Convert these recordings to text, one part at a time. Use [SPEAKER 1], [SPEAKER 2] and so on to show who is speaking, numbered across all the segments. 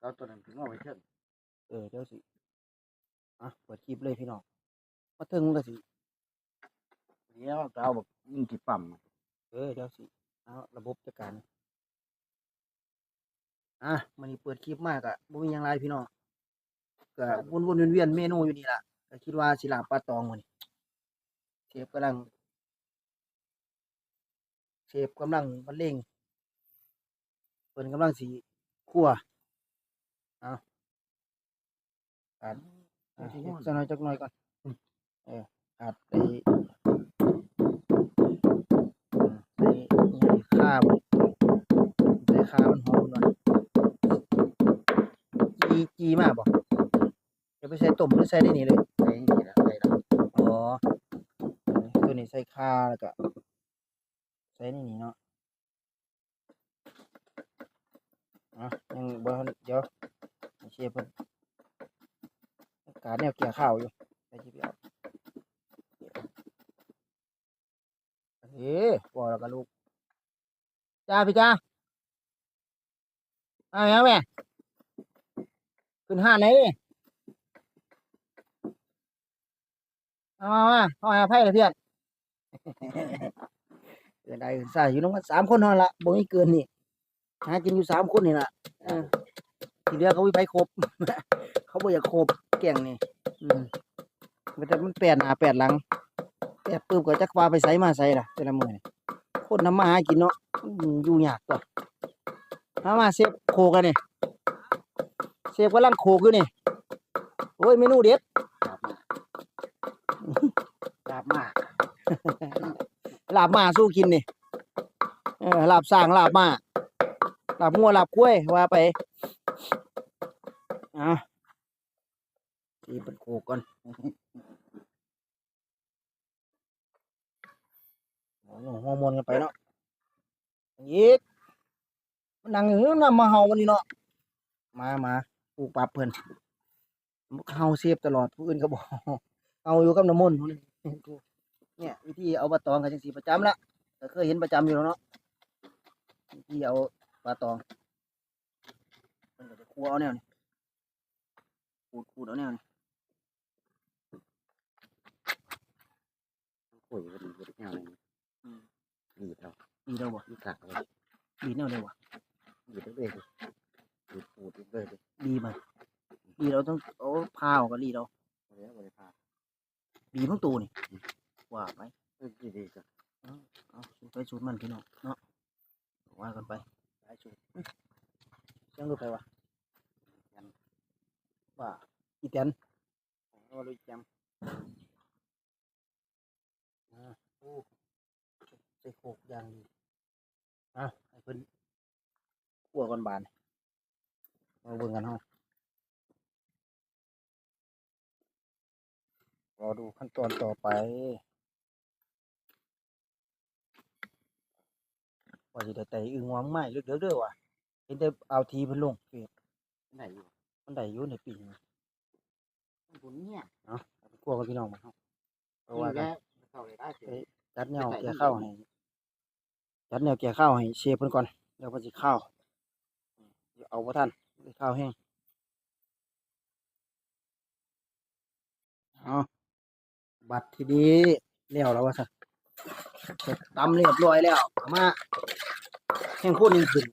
[SPEAKER 1] เอาตัวนั้นถึงเอาไว้เชิง
[SPEAKER 2] เออเดี๋ยวสิ อะเปิดคลิปเลยพี่น้องมาถึงมันก็สิ
[SPEAKER 1] เดี๋ยวเอาแบบยิ่งที่ปั๊ม
[SPEAKER 2] เออเดี๋ยวสิเอาระบบจัดการอะมันนี้เปิดคลิปมากอะบ่มีหยังไรพี่น้องก็วนๆเวียนๆเมนูอยู่นี่ล่ะก็คิดว่าสิลาบปลาตองมื้อนี้เชฟกำลังเชฟกำลังบรรเลงเพิ่นกำลังสิคั่วเอา อัดอะเชฟจักหน่อยจักหน่อยก่อนอืมเอออัดไปใส่ใส่ข้าวใส่ข้าวมันหอมหน่อยจีจีมากบ่จะไปใส่ต้มหรือใส่ได้นี่เลย
[SPEAKER 1] ใส่นี่ละใส่ละ
[SPEAKER 2] อ๋อตัวนี้ใส่ข้าวแล้วก็ใส่ในนี่เนาะอะยังบ่ทันเดี๋ยวให้เชฟเพิ่นการแนวเกี่ย ข้าวอยู่ใส่จีบเอาเอ๊ะบ่แล้วก็ลูกจ้าพี่จ้าเอาอย่างแม่ขึ้นห้าไหนดิเอามามาเอาหาไพ่เลยเพื่อนเกินได้เกินใส่อยู่น้องกันสามคนเท่านั้นละบ่มีเกินนี่หากินอยู่สามคนนี่ล่ะเออที่เหลือเขาวิไปครบ เขาบ่อยากครบแก่งนี่ อืมมันแต่มันแปดหน้าแปดหลังแปดปื้มก็จักว่าไปใส่มาใส่ล่ะแต่ละมื้อนี่คนนำมาหากินเนาะอืมอยู่ยากตัวมามาเซฟโคกันนี่เซฟกำลังโคกอยู่นี่โอ้ยเมนูเด็ด
[SPEAKER 1] ลาบมาก
[SPEAKER 2] ลาบหมาสู้กินนี่เออลาบสร้างลาบหมาลาบงัวลาบกล้วยว่าไปเอะ สีเป็นโคกก่อนโอ้โหฮอร์โมนกันไปเนาะอีกมันนั่งอยู่นำมาเฮาวันนี้เนาะมามาปลูกปรับเพิ่นเฮาเซฟตลอดผู้อื่นก็บอกเอาอยู่กับน้ำมนต์เนี่ยวิธีเอาปลาตองกันจังสีประจำละก็เคยเห็นประจำอยู่แล้วเนาะวิธีเอาปลาตองมันก็จะคั่วเอาแนวนี้ขูดขูดเอาแนวนี้
[SPEAKER 1] โอ้ยวันนี้วันนี้แนวนี้ดีดเอา
[SPEAKER 2] ดีแล้วบ่
[SPEAKER 1] ดีกักเลย
[SPEAKER 2] ดีแนวเลยวะ
[SPEAKER 1] ดีดเลยดิดีดปูดเลยดิ
[SPEAKER 2] ดีมันดีเราต้องเอาพาออกก็ดีเรา
[SPEAKER 1] เดี๋ยวบริพา
[SPEAKER 2] ดีทั้งตัวนี่ว่าไป
[SPEAKER 1] เออดีดีจ้ะ
[SPEAKER 2] เอาสูตรไปสูตรมันพี่น้องเนาะว่ากันไป
[SPEAKER 1] หลายชุด
[SPEAKER 2] ยังรู้ไปวะว่าอีแตน
[SPEAKER 1] เอาลุยจ
[SPEAKER 2] อ่า โอ้ใส่โคกอย่างดีอะให้เพิ่นขั่วก่อนบานมาเบิ่งกันเฮารอดูขั้นตอนต่อไปว่าสิได้ไต่อึ่งวางไม้ลึกเด้อเด้อว่ะเห็นแต่เอาทีเพิ่นลงเฟซำ
[SPEAKER 1] ไหนอยู่
[SPEAKER 2] มันได้อยู่ในปีนี้
[SPEAKER 1] บุญเนี่ย
[SPEAKER 2] เอาไปคั่วกับพี่น้องมาเฮาเพราะว่ากัน
[SPEAKER 1] เข้าเลยได้สิ
[SPEAKER 2] จัดแนวเกี่ยข้าวให้จัดแนวเกี่ยข้าวให้เชฟเพิ่นก่อนเดี๋ยวเพิ่นสิข้าวเดี๋ยวเอาบ่ทันได้ข้าวแห้งเอาบัตรทีนี้แล้วแล้วว่าซะเสร็จตำเรียบร้อยแล้วเอามาแห้งข้นยังขึ้น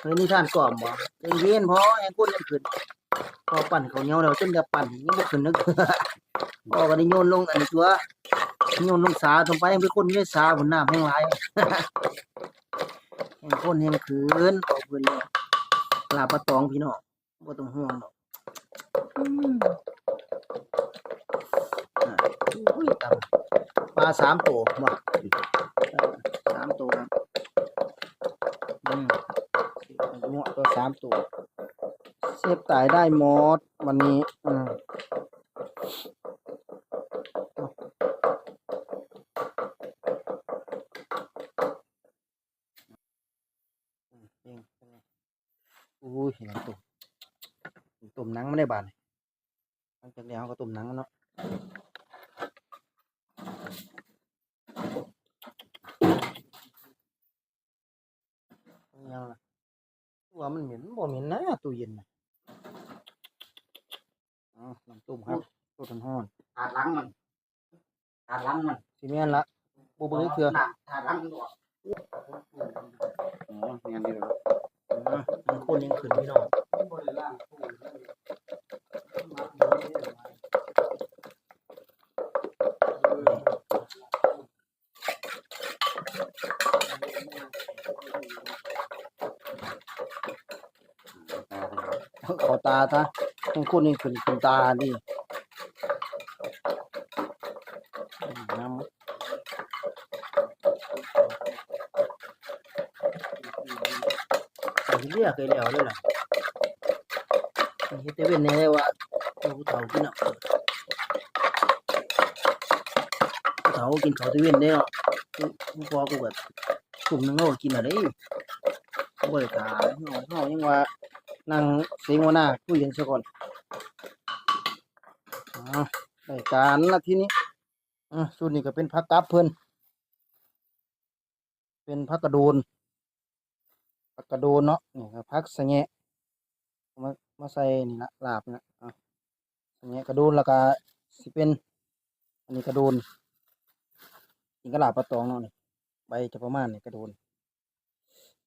[SPEAKER 2] เฮ้ยนี่ท่านกล่อมบ่ใจเย็นพอแห้งข้นยังขึ้นพอปั่นเขาวเหนียวแล้วจนจะปั่นยังบ่ขึ้นนึก พอก็ได้โยนลงอันนี้ตัวโยนลงสาตรงไปยังเป็นคนไม่สาบนน้ำแห้งหลายแห้งคนแห้งคืนขอบคุณเลยปลาปลาตองพี่น้องบ่ต้องห่วงหรอกอืมอ่าอุ้ยตำปลาสามตัวบ่เออสามตัวครับอืมเงาะตัวสามตัวเซฟตายได้หมดวันนี้อืม อืมจริงเป็นไงอุ้ ยเห็นตุ่มตุ่มหนังไม่ได้บานหลังจากนี้เขาก็ตุ่มหนังแล้วเนาะยังล่ะว่ามันเหม็นบ่เหม็นนะตู้เย็นน่ะอ๋อน้ำต้มครับต้มร้อน
[SPEAKER 3] ถาดหลังมันถาดหลังมัน
[SPEAKER 2] ๆสิแม่นละบ่เบิ่งเทื่อ
[SPEAKER 3] น้ำถาดหลังมันออก
[SPEAKER 1] อ๋อเงี้ยนี่เลย
[SPEAKER 2] อ่ามันคนยังขึ้นพี่น้อง
[SPEAKER 3] บ่ได้ล้างตู้
[SPEAKER 2] ขอตาซะมันคนยังขึ้นขึ้นตาดิน้ำเรียกเคยแล้วเลยล่ะเฮ็ดแต่เว้นแน่ว่าเอาเฒ่ากินอะเฒ่ากินเขาวแตะเว้นได้เนาะกูพอกูก็กลุ่มนึงเฮากินอะไรบ่ได้ขายเฮาเฮายังว่า นั่งเสียงหัวหน้าคุยกันซะก่อนอาได้การละทีนี้อส่วนนี้ก็เป็นผักกับเพิ่นเป็นผักกระโดนผักกระโดนเนาะนี่ก็ผักสะแงะมามาใส่นี่ละลาบนะอะสะแงะกระโดนแล้วก็สิเป็นอันนี้กระโดนกินกระลาบปลาตองเนาะนี่ใบจะประมาณนี่กระโดน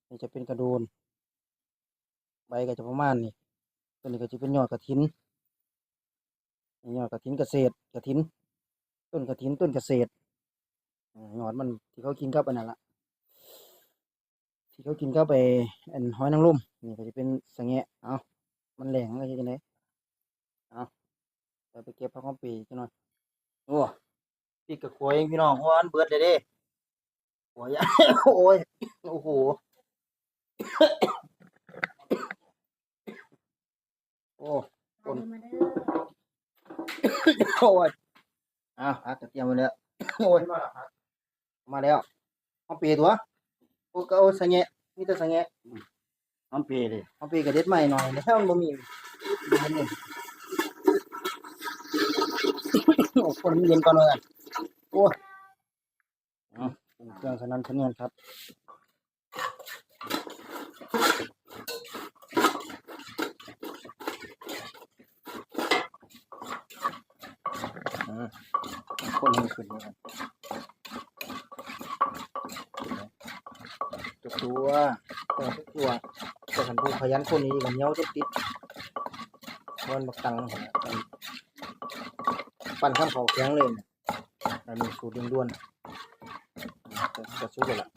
[SPEAKER 2] นี่จะเป็นกระโดน ใบก็จะประมาณนี้ตัวนี้ก็จะเป็นยอดกระถินนี่ยอดกระถินเกษตรกระถิน ต้นกระถินต้นเกษตรอ่ายอดมันที่เขากินกับอันนั้นละที่เขากินกับไปอันห้อยนางรมนี่ก็จะเป็นสะแงะเอามันแหลงอะไรจังไดเอาเดี๋ยวไปเก็บผักหอมปีจังหน่อยโอ้ปีกกระขวยเองพี่น้องเพราะว่ามันเบิดเลยเด้โอ้ยโอ้ยโอ้โห โอ้
[SPEAKER 4] มาเด้อมาเด้อ
[SPEAKER 2] โอ้ยอ้าวพักกระเทียมมาแล้วโอ้ยมาแล้วเอาปีตัวโอ้ก็เอาสังเงะมีแต่สังเงะ
[SPEAKER 3] น้ำเปรย์เลย
[SPEAKER 2] เอาปีกระเด็ดใหม่หน่อยแล้วมันบ่มีดูมันนี่โอ้คนมันเย็นก่อนเลยโอ้ยเอาเครื่องสนั่นสะเนียนครับอ่า คนมันขึ้นเลยครับทุกตัวตัวทุกตัวแต่ขันผู้ขยันคนนี้กันเหนียวติดติดมันบักตังหันปั่นข้ามเขาแข็งเลยอันนี้สูตรด่วนๆจะสู้กันละ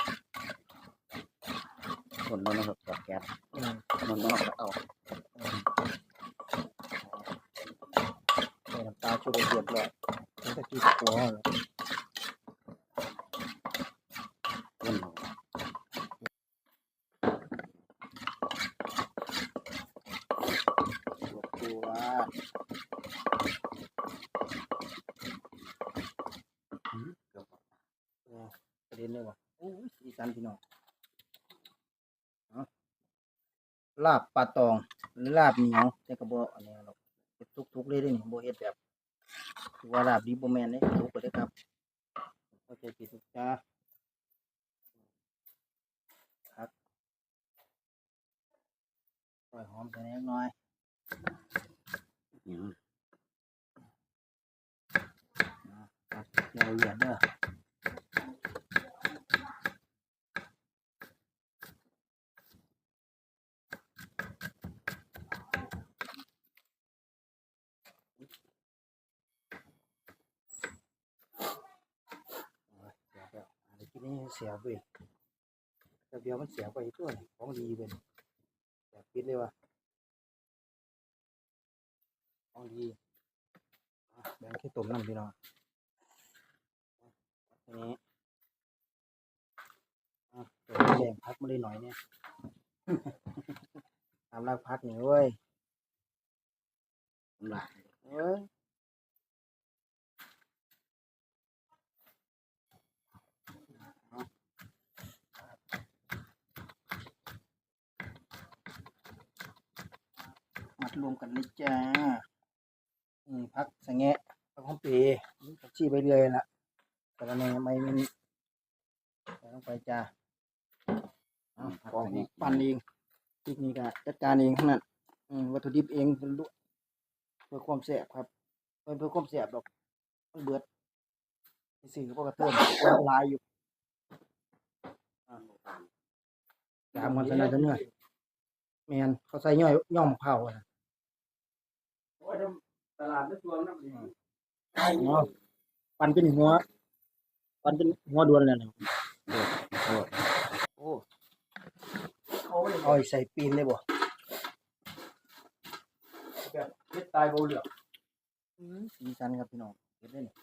[SPEAKER 1] คนนั้นนะครับกับแก๊ส
[SPEAKER 2] อืม
[SPEAKER 1] มันนอกเอา
[SPEAKER 2] ใส่น้ำตาชูรสเรียบร้อยนี่ตะกี้หัวเหรอ
[SPEAKER 1] ต้น
[SPEAKER 2] ตัวตัวหืมเกือบเออประเด็นเลยว่ะโอ้ยสีสันพี่น้องเอาลาบปลาตอง หรือลาบเหนียวแต่กระบอกอันนี้หรอกเฮ็ดทุกๆเลยเด้นี่บ่เฮ็ดแบบ คือว่าลาบดีบ่แม่นเด้ทุกไปเด้อครับเข้าใจผิดทุกจ้าครับปล่อยหอมไปนิดหน่อย
[SPEAKER 1] อย่าง
[SPEAKER 2] ครับเดี๋ยวเหยียดเด้อโอ้ยเสียแล้วอันนี้กินนี่ เสียเว้ยแต่เดียวมันเสียไปตัวนี่ของดีเว้ยเสียปิดเลยว่ะของดีแบ่งแค่ต้มน้ำพี่น้องทีนี้อะเดี๋ยวแบ่งพักมาได้หน่อยเนี่ยทำรากพักหนี่เว้ย
[SPEAKER 1] น้ำลาย
[SPEAKER 2] เอ้ย มัดรวมกันเลยจ้านี่พักสังเงะพักหอมปีนี่ผักชีไปเลยละแต่ละแหนไม่มีใส่ลงไปจ้าเอาของปั่นเองพริกนี่ก็จัดการเองทั้งนั้นอืมวัตถุดิบเองล้วนเพื่อความแซ่บครับเพื่อเพื่อความแซ่บดอกมันเบิดสิ่งพวกกระเทิมหลายอยู่ตามกันซะหน่อยเถอะเนื้อแมนเขาใส่ย่อยย่อมะพร้าวอะ นะ
[SPEAKER 3] โอ้ยตลาดในตัวนั่นเอง
[SPEAKER 2] อ๋อปั่นเป็นหัวปั่นเป็นหัวดวนเลยนะโอ้
[SPEAKER 3] โอ้ย
[SPEAKER 2] เอาใส่ปีนเลยบ่
[SPEAKER 3] แบบเฮ็ดตายบ่เหลือ
[SPEAKER 2] สีสันครับพี่น้องเห็นได้นี่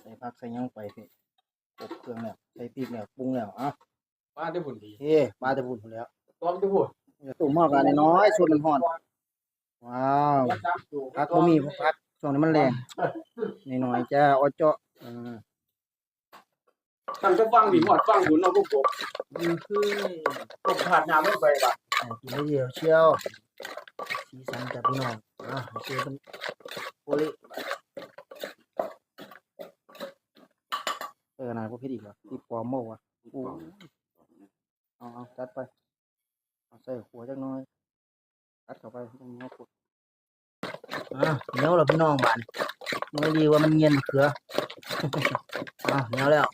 [SPEAKER 2] ใส่ผักใส่หยังไปพี่อบเครื่องแล้วใส่พริกแล้วปรุงแล้วอะ
[SPEAKER 3] ป้าได้ผลดี
[SPEAKER 2] เฮ้ปลาตะบุญพุ่นแล้ว
[SPEAKER 3] ตอมได้ผล
[SPEAKER 2] ตุ่มหม้อกันน้อยๆส่วนมันห่อน ว้าวผักบ่มีผักช่วงนี้มันแรงน้อยๆจ้าอ้อเจาะอืม
[SPEAKER 3] ท่านก็ฟังดิหมดฟังหุ่นเนาะพวกผมคือตกขาดน้ำไม่ไปบ่ะ
[SPEAKER 2] ใส่กินได้เดียวเชียวสีสันจากพี่น้องอะเชียวเป็นโอลิเออนาพวกพี่อีกเหรอที่ปอมโม่อะโอ้เอาเอาจัดไป เอาใส่หัวจักหน้อย ตัดเข้าไปตรงนี้กดอะเนี้ยวแล้วพี่น้องบานมันดีว่ามันเงียนเขืออะเนี้ยวแล้ว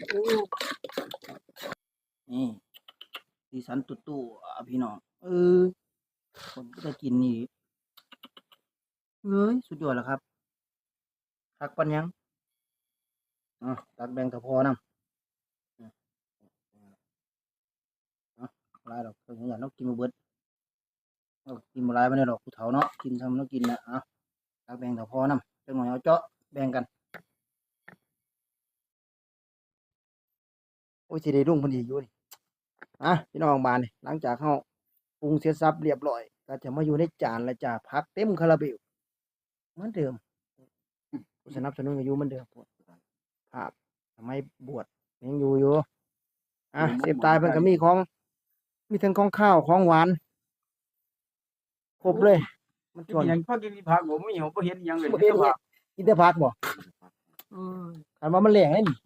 [SPEAKER 2] นี่สีสันตุ๊ตู่อพี่น้องเออคนก็จะกินนี่เอ้ยสุดยอดแล้วครับพักปันยังอะตักแบงกระพอนำอะหลายดอกเพิ่นอยากต้องกินมาเบิด กินมาหลายไม่ได้ดอกผู้เฒ่าเนาะกินทำต้องกินนะอะตักแบ่งกระพอนำจังหน่อยเอาเจาะแบ่งกันโอ้ยสิได้รุ่งพอดีอยู่นี่อะพี่น้องบานนี่หลังจากเข้าปรุงเสร็จสับเรียบร้อย ก็จะมาอยู่ในจานและจ้าพักเต็มคาราเบลเหมือนเดิมผู้สนับสนุนก็อยู่เหมือนเดิมภาพทำไมบวชยังอยู่อยู่อะเสียบตายเพิ่นก็มีของ มีทั้งของข้าวของหวาน ครบเลย มันชวน
[SPEAKER 3] ยังพอกินผักผมไม่เห็นบ่เห็นยังเลย
[SPEAKER 2] บ่เห็นเลยกินแต่ผักบ่คันว่ามันแรงเลยนี่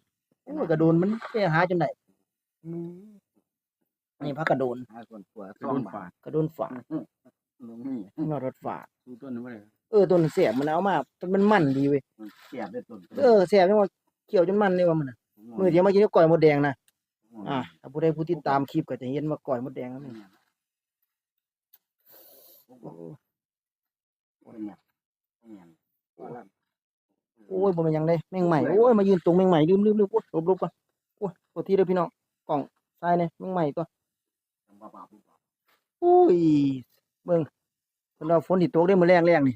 [SPEAKER 2] โอ้ยกระโดนมันไปหาจนได้นี่ผักกระโดน
[SPEAKER 3] หาคนผัวต้องบาท
[SPEAKER 2] กระโดนฝา
[SPEAKER 3] ลงนี่
[SPEAKER 2] งอรถฝา
[SPEAKER 3] ดูต้นบ่ได้
[SPEAKER 2] เออต้นเสียบมันเอามาต้นมันมันดีเว้ย
[SPEAKER 3] เสียบได้ต้น
[SPEAKER 2] เออเสียบจังว่าเขียวจนมันเลยว่ามันน่ะมือเดียวมากินกับก้อยมดแดงนะอ่าถ้าผู้ใดผู้ติดตามคลิปก็จะเห็นว่าก้อยมดแดงนั่น นี่โอ้ยบ่แม่นหยังเลยแมงใหม่โอ้ยมายืนตรงแมงใหม่ลืมลืมลืมโอ้ยหลบหลบก่อนโอ้ยโทษทีเด้อพี่น้องกล่องซ้ายเนี่ยแมงใหม่ตัวโอ้ยเบิ่งเพิ่นว่าฝนสิตกได้มื้อแรงแรงนี่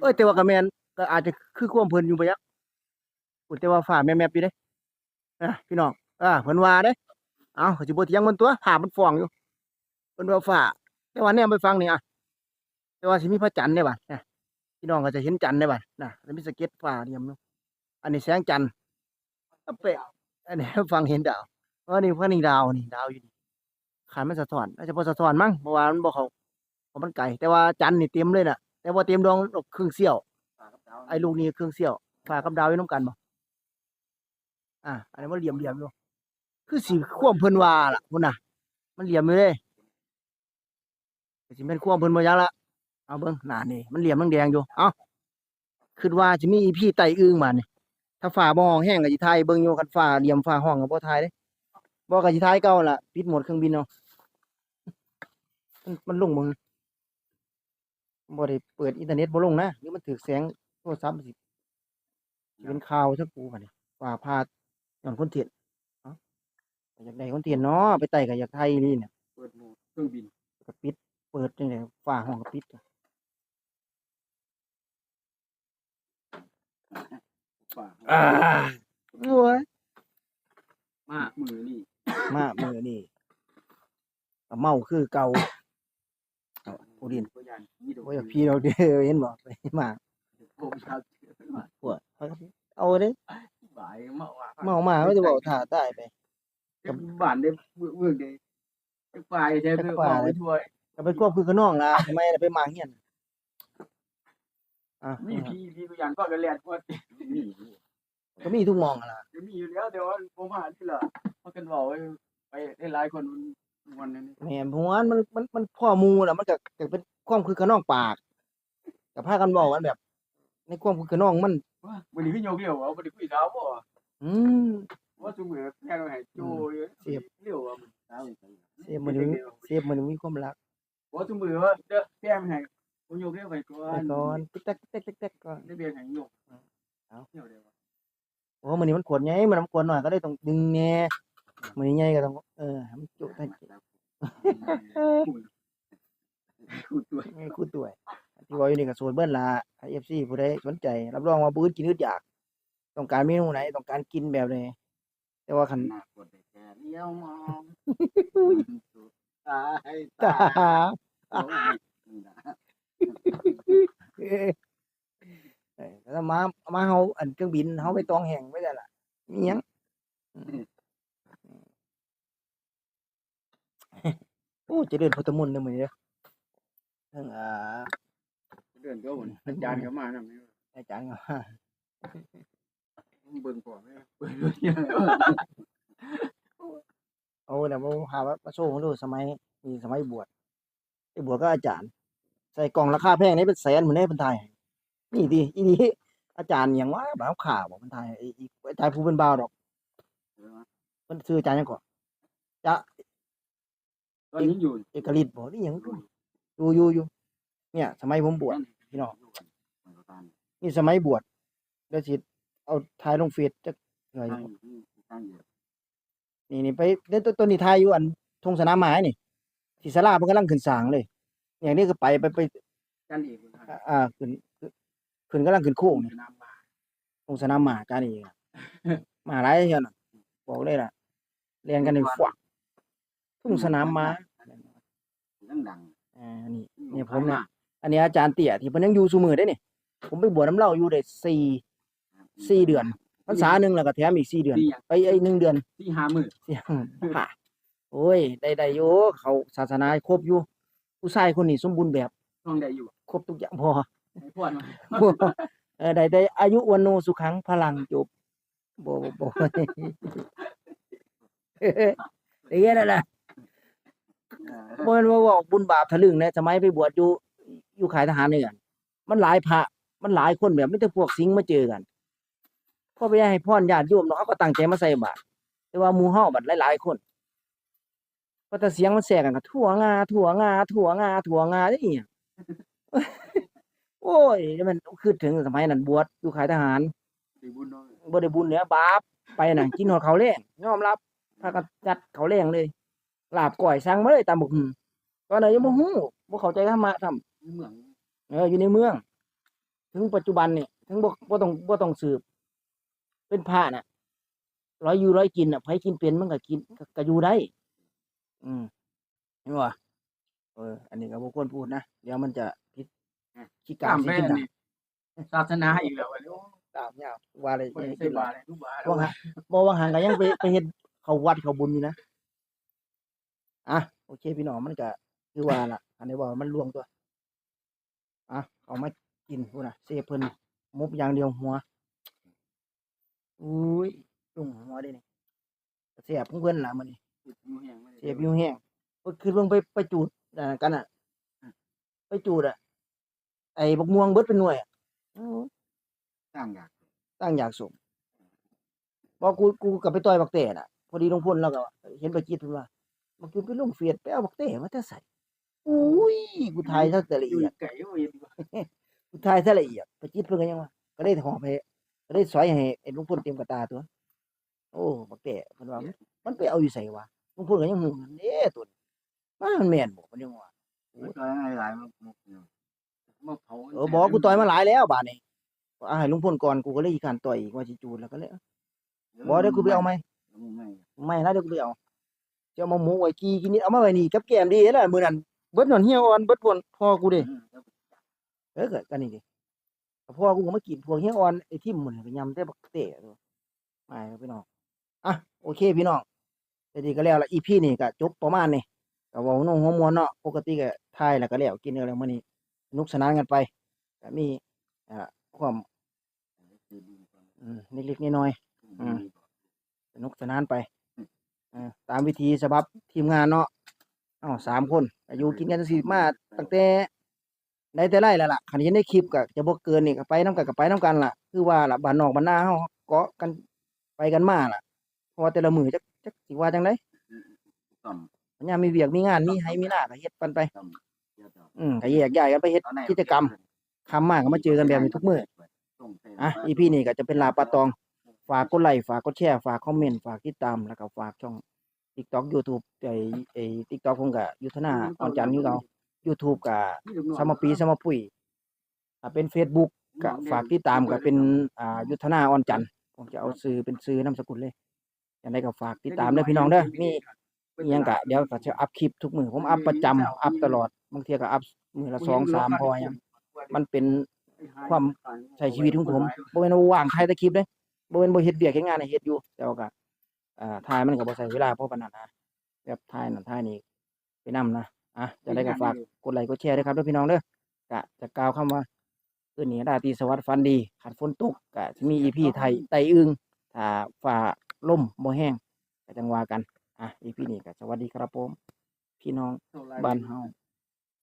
[SPEAKER 2] เอ้ยแต่ว่าก็แม่นก็อาจจะคือความเพิ่นอยู่บ่ยักพูดแต่ว่าฟ้าแม่บๆอยู่เด้นะพี่น้องอ่าเพิ่นว่าเด้เอ้าก็สิบ่เถียงมันตัวภาพมันฟ้องอยู่เพิ่นว่าฟ้า แต่ว่าแนมไปฟังนี่อะแต่ว่าสิมีพระจันทร์ได้บัดนะพี่น้องก็จะเห็นจันทร์ได้บัดนะแล้วมีสเก็ดฟ้าเรียมอยู่อันนี้แสงจันทร์เปะอันนี้ฟังเห็นดาวเออนี่พวกนี้ดาวนี่ดาวอยู่นี่ขันมันสะท้อนน่าจะพอสะท้อนมั้งเพราะว่ามันบ่เขาเพราะมันไกลแต่ว่าจันทร์นี่เต็มเลยน่ะ แต่ว่าเต็มดวงดอกครึ่งเสี้ยวไอ้ลูกนี่ครึ่งเสี้ยวฟ้ากับดาวอยู่นํกันบ่อ่าอันนี้มันเหลี่ยมเหลี่ยมอยู่คือสิควมเพิ่นว่าล่ะพุ่นน่ะ มันเหลี่ยมอยู่เลย สิเป็นควมเพิ่นบ่ยังละเอาเบิ่งหน้านี่มันเหลี่ยมแดงๆอยู่เอ้าคิดว่าสิมีอีพีไต่อึ้งมานี่ถ้าฟ้าบ่ห้องแห้งก็สิถ่ายเบิ่งอยู่คันฟ้าเหลี่ยมฟ้าห้องก็บ่ถ่ายเด้บ่ก็สิถ่ายเก่าล่ะปิดโหมดเครื่องบินเอามันมันลงมึงบ่ได้เปิดอินเทอร์เน็ตบ่ลงนะหรือมันถูกแสงโทรศัพท์สิสิเป็นข่าวซะกูบัดนี้ฟ้าผ่าย้อนคนเถียนเอ้าก็อยากได้คนเถียนเนาะไปไต่ก็อยากไทยนี่เนี่ย
[SPEAKER 3] เปิดเครื่องบิน
[SPEAKER 2] ก็ปิดเปิดจังได๋ฟ้าห้องก็ปิดจ้ะ
[SPEAKER 3] ป่า
[SPEAKER 2] อ่าโอ้ย
[SPEAKER 3] มามือนี่
[SPEAKER 2] มามื้อนี้ก็เมาคือเก่าเอาโอดิน
[SPEAKER 3] บ่ยันมีดอก
[SPEAKER 2] โอ้ยพี่เราเด้อเห็นบ่ไปมา
[SPEAKER 3] ผมชาว
[SPEAKER 2] ปวดเอาเด้
[SPEAKER 3] บ่ายเมาว่า
[SPEAKER 2] เมามาก็จะบอกท่าตายไป
[SPEAKER 3] กับบ้านได้เวิร์กได้ไปใช่เพื่อเอาไปช่วย
[SPEAKER 2] ก็ไปควบคือกับน้องล่ะทำไมล่ะไปมาเฮียนอะ
[SPEAKER 3] มีพี่พี่ก็ยันก็กันแลนว่ามี
[SPEAKER 2] ก็มีทุกหมองอะล่ะ
[SPEAKER 3] มีอยู่แล้วแต่ว่าผมหาที่ละเพราะกันบอกว่าไปได้หลายคนวันนั้น
[SPEAKER 2] แม่นหัวมันมันมันพ่อหมูน่ะมันก็ก็เป็นความคือขนองปากก็พากันบอกกันแบบ ในความคือขนองมัน
[SPEAKER 3] วันนี้พี่โยกเรียวเอาวันนี้คุยสาวบ่
[SPEAKER 2] อืม
[SPEAKER 3] ว่าจุ่มเหมือแค่เราให้โจเรียวอะมันสาว
[SPEAKER 2] เสียมันมีเสียมันมีความรัก
[SPEAKER 3] ว่าจุ่มมือว่าเด้อแก้มให้ผมโยกเรียวไปก่อ
[SPEAKER 2] แต่
[SPEAKER 3] น
[SPEAKER 2] ก่อนติ๊กตักติ๊กตักติ๊กตักก่อน
[SPEAKER 3] ได้เบียร์ให้โยก
[SPEAKER 2] เอา
[SPEAKER 3] เที่ยวเดียว
[SPEAKER 2] โอ้มันนี่มันขวดใหญ่มันมันขวดหน่อยก็ได้ต้องดึงแหน่มันนี่ใหญ่ก็ต้องเออให้มันจุทัน
[SPEAKER 3] คู่ตัว
[SPEAKER 2] ให้คู่ตัวที่ว่าอยู่นี่ก็โซนเบิ้ลล่ะ FC ผู้ใดสนใจ รับรองว่าบ่อึดกินอึดอยาก ต้องการเมนูไหนต้องการกินแบบไหนแต่ว่าคัน
[SPEAKER 4] หน้ากดได้แค่เลี้ยวมองสุดตาย
[SPEAKER 2] ตา
[SPEAKER 4] ตาโอ้ยนี่นะ
[SPEAKER 2] เอ้ยเอ้ยแล้วมามาเฮาอันเครื่องบินเฮาไปตองแห่งไว้ได้ล่ะมีหยังโอ้เจะเดินพุทธมนต์เด้อมื้อนี้เด้อเทั้งอ่า
[SPEAKER 3] เดินก็วนอาจารย์ก็มานำนี่
[SPEAKER 2] อาจารย์ก็
[SPEAKER 3] เบิ่งก่อนแม่เบิ่ง
[SPEAKER 2] โอ้น่ะบ่หาว่ามาโชว์ให้ดูสมัยนี่สมัยบวชไปบวชก็อาจารย์ ใส่กล่องราคาแพงนี่เป็นแสนเหมือนได้เพิ่นทายให้นี่ดิอีนี่อาจารย์หยังวะบ่าวข่าวบ่เพิ่นทายไอ้อีอาจารย์ผู้เป็นบ่าวดอกเพิ่นชื่ออาจารย์หยังก่อน
[SPEAKER 3] ตอนนี้อยู่
[SPEAKER 2] เอกฤทธิ์บ่นี่หยังอยู่อยู่อยู่เนี่ย สมัยผมบวชพี่น้องนี่สมัยบวชเดี๋ยวสิเอาถ่ายลงเฟซจักหน่อย
[SPEAKER 4] ตั้งอยู่
[SPEAKER 2] นี่นี่ไปเดี๋ยวตัวตัวนี้ถ่ายอยู่อันทงสนามหมายนี่ที่ศาลาเพิ่นกำลังขึ้นสร้างเลย อย่างนี้ก็ไปไปไป
[SPEAKER 3] กันอีก
[SPEAKER 2] อ่าอ่าขึ้นขึ้นกำลังขึ้นโค้งนี่
[SPEAKER 3] น้ำมา
[SPEAKER 2] ทงสนามหมากันนี่มหาหลายเที่ยวน่ะบอกเลยล่ะเรียนกันในฝักทุ่งสนามม้า
[SPEAKER 4] ดังดัง
[SPEAKER 2] อ่านี่เนี่ยผมเนี่ยอันนี้อาจารย์เตี่ยที่เพิ่นยังอยู่ซุมือได้นี่ผมไปบวชน้ำเหล้าอยู่ได้สี่สี่เดือน พรรษาหนึ่งแล้วก็แถมอีกสี่เดือน
[SPEAKER 3] ที่ยัง
[SPEAKER 2] ไปไอ้หนึ่งเดือน
[SPEAKER 3] ที่หามือ
[SPEAKER 2] เสียงค่ะโอ้ยได้ได้อยู่เขาศาสนาครบอยู่ ผู้ชายคนนี้สมบูรณ์แบบ
[SPEAKER 3] น้องได้อยู่
[SPEAKER 2] ครบทุกอย่างพอ
[SPEAKER 3] ให้พ่อมา
[SPEAKER 2] เออได้ได้อายุวันโนสุขังพลังจบบ่บ่บ่เอ้ยนั่นแหละบ่แม่นว่าบอกบุญบาปทะลึ่งนะสมัยไปบวชอยู่อยู่ขายทหารนี่กันมันหลายพระมันหลายคนแบบไม่แต่พวกสิงมาเจอกัน พ่อไปให้พรญาติโยมเนาะเขาก็ตั้งใจมาใส่บาตรแต่ว่าหมู่เฮาบัดหลายๆคนพอแต่เสียงมันแทรกกันก็ทั่วงาทั่วงาทั่วงาทั่วงาได้อีหยังโอ้ยมันคือถึงสมัยนั้นบวชอยู่ขายทหาร
[SPEAKER 3] ดีบุญน้อย
[SPEAKER 2] บ่ได้บุญเหนือบาปไปน่ะกินหอดเขาวแรงยอมรับพากันจัดเขาวแรงเลยลาบก่อยสั่งมาเลยตามบักหุ่งตอนนั้นยังบ่ฮู้บ่เข้าใจธรรมะทำ
[SPEAKER 3] เมือง
[SPEAKER 2] เอออยู่ในเมือง ถึงปัจจุบันเนี่ยถึงบ่บ่ต้องบ่ต้องสืบ เป็นพระน่ะร้อยอยู่ร้อยกินน่ะไผกินเป็นมันก็กินก็ก็อยู่ได้ อืมเห็นบ่เออ อันนี้ก็บ่ควรพูดนะเดี๋ยวมันจะผิดขี้กา
[SPEAKER 3] ตามม
[SPEAKER 2] สิ
[SPEAKER 3] แม่
[SPEAKER 2] กินดา
[SPEAKER 3] นี่ศาสนาอีกแล้ววันนี้
[SPEAKER 2] ตามยาวว่าอะไร
[SPEAKER 3] คน
[SPEAKER 2] อย่าให้
[SPEAKER 3] ใส่
[SPEAKER 2] กินหลา
[SPEAKER 3] บายตรทุกบาท
[SPEAKER 2] บ่ฮะบ่ว่าหังก็ยังไปไปเฮ็ดเขาวัดเขาบุญอยู่นะอะโอเค พี่น้องมันก็คือว่าล่ะ อันนี้ว่ามันลวงตัว อะเอามากินพุ่นน่ะเสพเพิ่นมุบอย่างเดียวหัว อุ้ยจุ่มหัวเด้นี่เสียบของเพิ่นล่ะมื้อนี้เสียบอยู่แห้งเพิ่นคือเบิ่งไปไปจูดอ่ากันน่ะ ไปจูดอะ ไอ้บักม่วงเบิดเป็นหน่วยอะอื้อ
[SPEAKER 4] ตั้งอยาก
[SPEAKER 2] ตั้งอยากส่งบอกกูกูกลับไปต่อยบักเต้น่ะ พอดีลงพ่นแล้วก็เห็นไปคิดเพิ่นว่าบักจุนไปลงเฟียดไปเอาบักเต้มาแต่ใส่อุ้ยกูทายซะแต่ละ
[SPEAKER 3] อยู่
[SPEAKER 2] เอียด
[SPEAKER 3] ไก่ก็เห็น
[SPEAKER 2] กูทายซะละเอียดไปจิตเพิ่นก็ยังว่าก็ได้หอบให้ ก็ได้สอยให้ไอ้ลุงพ่นเต็มกระตาตัว โอ้บักเต้เพิ่นว่ามันมันไปเอาอยู่ไสวะลุงพ่นก็ยังฮู้เด้ตัวนี้ว่ามันแม่นบ่เพิ่นยังว่า
[SPEAKER 4] ไม่ต่อยอะไรหลายมามุกอยู่
[SPEAKER 3] มาเผา
[SPEAKER 2] เออบอกกูต่อยมาหลายแล้วบาดนี้เอาให้ลุงพ่นก่อนกูก็เลยอีการต่อยอีกว่าสิจูดแล้วก็เลยบ่เดี๋ยวกูไปเอาไหม
[SPEAKER 4] ไม่
[SPEAKER 2] ไม่นะเดี๋ยวกูไปเอาจะเอามาหมูไว้กีกินนิดเอามาไว้นี่กับแกมดีแล้วมื้อนั้นเบิดหนอนเหี่ยวอ่อนเบิดพวนพ่อกูดิเออก็กันนี่ดิ พ่อกูมากินพวกเหี่ยอ่อนไอ้ทิ่มหมันไปยำแต่บักเตะตัวไม่ครับพี่น้องอะโอเคพี่น้องแต่ดีก็แล้วละอีพี่นี่ก็จบประมาณนี้ก็ว้าน้องหัวมวนเนาะปกติก็ทายแล้วก็แล้วกินแล้วมื้อนี้สนุกสนานกันไปก็มีอ่าความอืมเล็กๆน้อยๆสนุกสนานไปตามวิธีฉบับทีมงานเนาะอ้าวสามคนก็อยู่กินกันสิมาตั้งแต่ ไหนแต่ไรแล้วล่ะคันเห็นในคลิปก็จะบ่เกินนี่ก็ไปนํกันก็ไปนํกันล่ะ คือว่าล่ะบ้านนอกบ้านนาเฮาเกาะกันไปกันมาล่ะเพราะว่าแต่ละมื้อจักจักสิว่าจังได
[SPEAKER 1] ต่อม
[SPEAKER 2] ปัญญามมีเวียกมีงานมีให้มีหน้าก็เฮ็ดปันไป
[SPEAKER 1] ต่อมเดี๋ยวต่อ
[SPEAKER 2] อืมก็แยกย้ายกันไปเฮ็ดกิจกรรมคำมากก็มาเจอกันแบบนี้ทุกมื้ออะ EP นี้ก็จะเป็นลาปลาตอง ฝากกดไลค์ฝากกดแชร์ฝากคอมเมนต์ฝากติดตามแล้วก็ฝากช่อง TikTok YouTube ไอ้ไอ้ TikTok ผมก็ยุทธนาออนจันทร์อยู่เก่า YouTube ก็สมปีสมปุยถ้าเป็น Facebook ก็ฝากติดตามก็เป็นอ่ายุทธนาออนจันทร์ผมจะเอาซื้อเป็นซื้อนามสกุลเลยอย่างไรก็ฝากติดตามเด้อพี่น้องเด้อมีอิหยังกะเดี๋ยวก็จะอัพคลิปทุกมือผมอัพประจำอัพตลอดบางเทีก็อัพมือละสองสามพอหยังมันเป็น ความใช้ชีวิตของผม บ่แม่นว่าว่างถ่ายแต่คลิปเด้บ่แม่นบ่เฮ็ดเวียกเฮ็ดงานให้เฮ็ดอยู่แต่ว่าก็อ่าถ่ายมันก็บ่ใช้เวลาเพราะปานนั้นนะแบบถ่ายนั่นถ่ายนี่ไปนํนะ อะจะได้ก็ฝากกดไลค์กดแชร์ด้วยครับเด้อพี่น้องเด้อกะจะกล่าวคำว่าคืนนี้ราตรีสวัสดิ์ฝันดีขัดฝนตกก็สิมี EP ไทยไตอึงถ้าฟ้าลมบ่แห้งก็จังว่ากันอะ EP นี้ก็สวัสดีครับผมพี่น้องบ้านเฮา